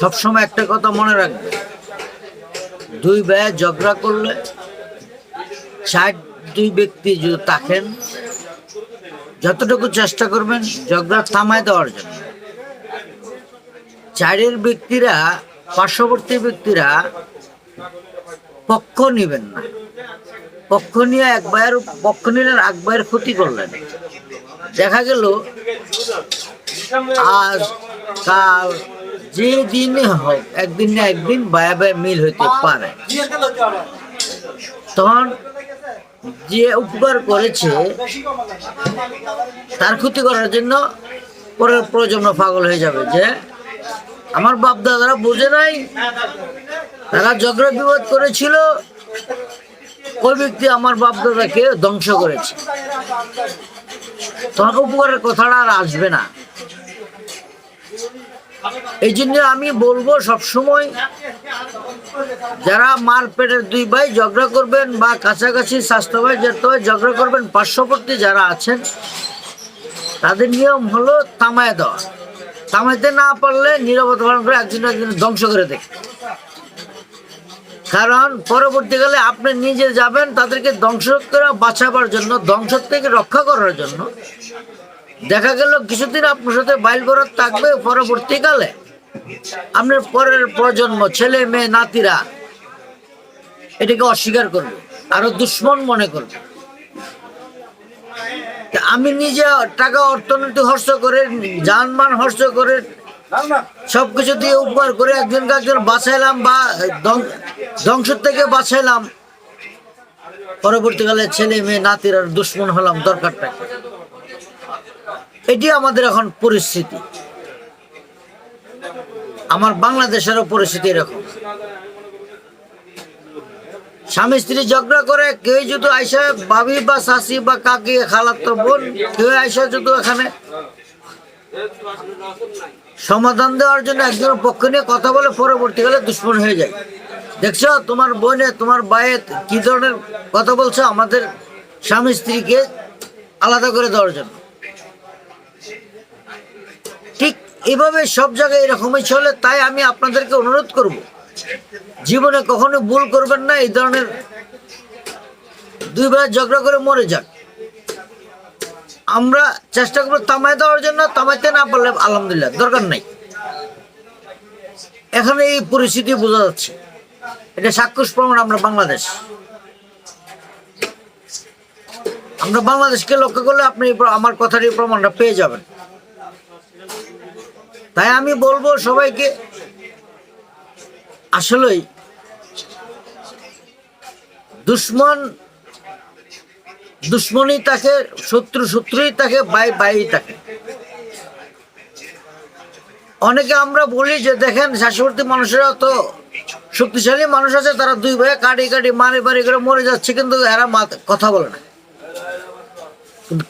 সবসময় একটা কথা মনে রাখবে। দুই ব্যয় ঝগড়া করলে চার দুই ব্যক্তি যদি থাকেন, যতটুকু চেষ্টা করবেন ঝগড়া থামায় দেওয়ার জন্য। চারের ব্যক্তিরা, পার্শ্ববর্তী ব্যক্তিরা পক্ষ নিবেন না। পক্ষ নিয়ে এক ভাইয়ের, পক্ষ নিলেন এক ভাইয়ের ক্ষতি করলেন। দেখা গেল, আজ কাল যে দিনে হোক একদিন না একদিন বায়া বায়া মিল হইতে পারে। তখন যে উপকার করেছে তার ক্ষতি করার জন্য পরের প্রজন্ম পাগল হয়ে যাবে যে আমার বাপ দাদারা বোঝে নাই তারা ঝগড়া বিবাদ করেছিল ওই ব্যক্তি আমার বাপ দাদাকে ধ্বংস করেছে। তোমাকে উপকারের কথাটা আর আসবে না। এই জন্য আমি বলব সবসময় যারা মার পেটের দুই ভাই ঝগড়া করবেন বা কাছাকাছি স্বাস্থ্য ভাই যেতে হয়, ঝগড়া করবেন, পার্শ্ববর্তী যারা আছেন, তাদের নিয়ম হলো তামায় দেওয়া। তামাইতে না পারলে নিরবতা পালন করে একজন একজন ধ্বংস করে দেয় কারণ পরবর্তীকালে আপনি নিজে যাবেন, তাদেরকে ধ্বংস করে, বাঁচাবার জন্য, ধ্বংস থেকে রক্ষা করার জন্য দেখা গেল কিছুদিন আপনার সাথে বাইল বরাত থাকবে পরবর্তীকালে। আপনার পরের প্রজন্ম, ছেলে মেয়ে, নাতিরা, এটাকে অস্বীকার করবে, আরও দুশ্মন মনে করবে। আমি নিজে টাকা অর্থনীতি হর্ষ করে, যানবাহন হর্ষ করে, সবকিছু দিয়ে উপকার করে একজনকে একজন বাঁচাইলাম বা ধ্বং- ধ্বংস থেকে বাঁচাইলাম পরবর্তীকালে ছেলে মেয়ে, নাতির আর দুশ্মন হলাম দরকারটা? এটি আমাদের এখন পরিস্থিতি। আমার বাংলাদেশেরও পরিস্থিতি এরকম। স্বামী স্ত্রী ঝগড়া করে, কেউ যদি আইসা বাবি বা শাশি বা কাকি খালাতো বোন, কেউ আইসা যদি এখানে সমাধান দেওয়ার জন্য একজন পক্ষ নিয়ে কথা বলে, পরবর্তীকালে দুশ্মন হয়ে যায়। দেখছ, তোমার বোনে, তোমার ভাইয়ে কি ধরনের কথা বলছো? আমাদের স্বামী স্ত্রীকে আলাদা করে দেওয়ার জন্য। এভাবে সব জায়গায় এরকমই চলে, তাই আমি আপনাদেরকে অনুরোধ করব, জীবনে কখনো ভুল করবেন না, এই ধরনের দুইবার ঝগড়া করে মরে যান। আমরা চেষ্টা করব তামাই দেওয়ার জন্য তামাইতে না পারলে আলহামদুলিল্লাহ দরকার নাই। এখানে এই পরিস্থিতি বোঝা যাচ্ছে। এটা সাক্ষুষ প্রমাণ আমরা বাংলাদেশ। আমরা বাংলাদেশকে লক্ষ্য করলে আপনি আমার কথার এই প্রমাণটা পেয়ে যাবেন। তাই আমি বলব সবাইকে, আসলেই দুশ্মন, দুশ্মনই তাকে, শত্রু শত্রুই তাকে, বাই বাই তাকে। অনেকে আমরা বলি যে, দেখেন শাশ্বর্তী মানুষেরা তো শক্তিশালী মানুষ আছে, তারা দুই ভাই কাটি কাটি, মারি বাড়ি করে মরে যাচ্ছে, কিন্তু এরা কথা বলে না।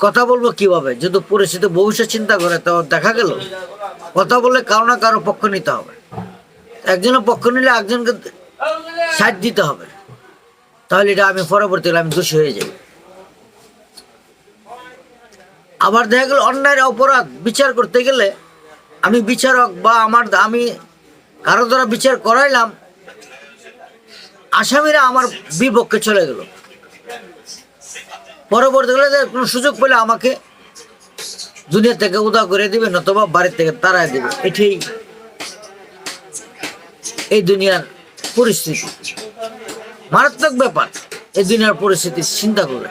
কথা বলব কীভাবে? যদি পরিস্থিতি ভবিষ্যৎ চিন্তা করে, তো দেখা গেল, কথা বলে কারও না কারও পক্ষ নিতে হবে। একজনের পক্ষ নিলে একজনকে সাইড দিতে হবে। তাহলে এটা আমি পরবর্তীকালে আমি দোষী হয়ে যাই আবার দেখা গেল, অন্যায়ের অপরাধ, বিচার করতে গেলে আমি বিচারক বা আমার, আমি কারও দ্বারা বিচার করাইলাম, আসামিরা আমার বিপক্ষে চলে গেল। পরবর্তীকালে কোনো সুযোগ পেলে আমাকে দুনিয়া থেকে উদা করে দিবে, নতুবা বাড়ির থেকে তাড়ায় দিবে। এটাই এই দুনিয়ার পরিস্থিতি। মারাত্মক ব্যাপার। এই দুনিয়ার পরিস্থিতি চিন্তা করে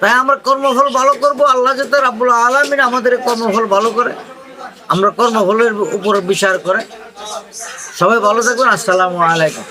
তাই আমরা কর্মফল ভালো করব, আল্লাহ যাতে রাব্বুল আলমিন আমাদের কর্মফল ভালো করে, আমরা কর্মফলের উপর বিচার করে। সবাই ভালো থাকবেন আসসালামু আলাইকুম।